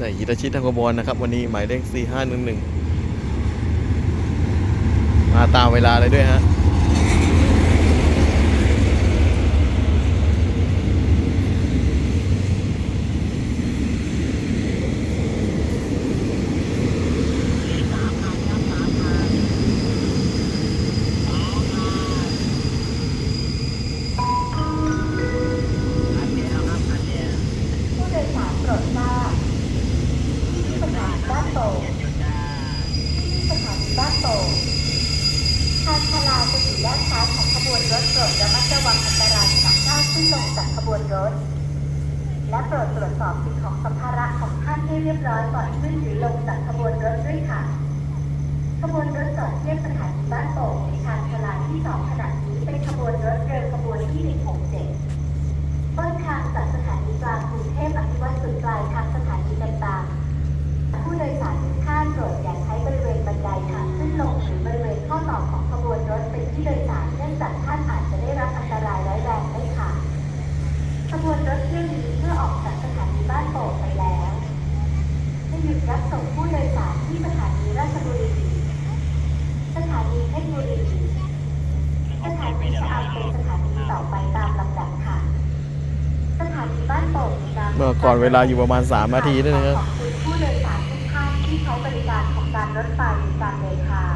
ส่ฮิตาชิทางกบอลนะครับ วันนี้หมายเลข 4511 มาตามเวลาเลยด้วยฮะ ผู้โดยสารโปรดทราบที่สถานีบ้านโป่งที่สถานีบ้านโป่ง ทางชาลาจะอยู่ด้านซ้ายของขบวนรถโปรดระมัดระวังอันตรายจากก้าวขึ้นลงจากขบวนรถ และโปรดตรวจสอบสิ่งของสัมภาระของท่านให้เรียบร้อยก่อนขึ้นหรือลงจากขบวนรถด้วยค่ะ ขบวนรถจอดเทียบสถานีบ้านโป่งในทางชาลาที่สองขณะนี้เป็นขบวนรถเร็วขบวนที่ 167 ต้นทางจากสถานีกลางกรุงเทพอภิวัตสุดปลายทางสถานีต่างๆ ผู้โดยสารทุกท่านโปรดอย่าใช้บริเวณบันไดทางขึ้นลงหรือบริเวณข้อต่อของขบวนรถเป็นที่โดยสารเนื่องจากท่านอาจจะได้รับอันตรายร้ายแรงได้ค่ะ ขบวนรถเที่ยวนี้เมื่อออกจากสถานีบ้านโป่งไปแล้วให้หยุดรับส่งผู้โดยสารที่สถานีราชบุรี สถานีเพชรบุรี สถานีชะอำเป็นสถานีต่อไปตามลำดับค่ะ สถานีบ้านโป่งมีการ เมื่อก่อนเวลาอยู่ประมาณ 3 นาทีด้วยนะครับขอบคุณผู้โดยสารทุกท่านที่ใช้บริการของการรถไฟในการเดินทาง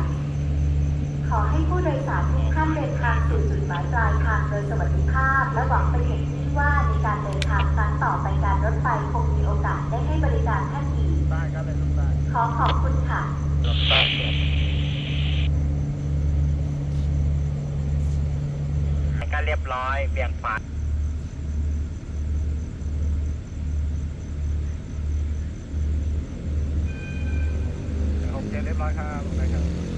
ขอให้ผู้โดยสารทุกท่านเดินทางสู่จุดหมายปลายทางโดยสวัสดิภาพ และหวังเป็นอย่างยิ่งว่าในการเดินทางครั้งต่อไปการรถไฟคงมีโอกาสได้ให้บริการท่านอีกขอขอบคุณค่ะลูกได้ก็เรียบร้อยเบี่ยงขวา รียบร้อยครับได้ครับ